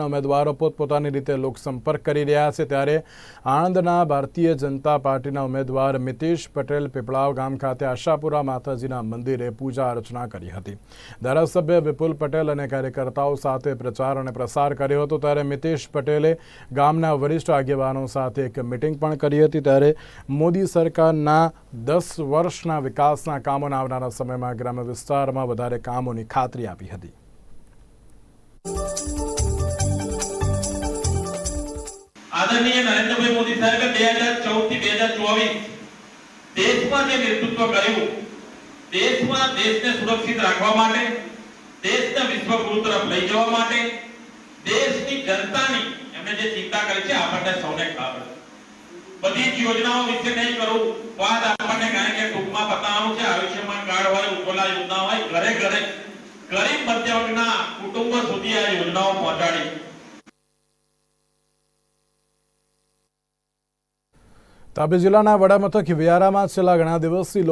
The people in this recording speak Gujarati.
ઉમેદવારો પોતપોતાની રીતે લોકસંપર્ક કરી રહ્યા છે. ત્યારે આણંદના ભારતીય જનતા પાર્ટીના ઉમેદવાર મિતેશ પટેલ પીપળાવ ગામ ખાતે આશાપુરા માતાજીના મંદિરે પૂજા અર્ચના કરી હતી. ધારાસભ્ય વિપુલ પટેલ અને કાર્યકર્તાઓ સાથે પ્રચાર અને પ્રસાર કર્યો હતો. ત્યારે મિતેશ પટેલે ગામના વરિષ્ઠ આગેવાનો સાથે એક મિટિંગ પણ કરી હતી. ત્યારે મોદી સરકારના દસ વર્ષના વિકાસના કામોના આવનારા સમયમાં ગ્રામ્ય વિસ્તારમાં વધારે કામોની ખાતરી આપી હતી. આદરણીય નરેન્દ્રભાઈ મોદી સાહેબે બે હજાર ચૌદથી બે હજાર ચોવીસ દેશમાં જે નેતૃત્વ કર્યું, દેશમાં દેશને સુરક્ષિત રાખવા માટે, દેશને વિશ્વગુરુ તરફ લઈ જવા માટે, દેશની જનતાની એમણે જે ચિંતા કરી છે, આપણને સૌને ખબર બધી જ યોજનાઓ વિશે નહીં કરું, વાત આપણને કારણ કે ટૂંકમાં બતાવવાનું છે, આયુષ્યમાન કાર્ડ હોય, ઉજ્જવલા યોજના હોય, ઘરે ઘરે ગરીબ મધ્ય તાપી જિલ્લાના વડામથક વ્યારામાં છેલ્લા ઘણા દિવસથી લોકો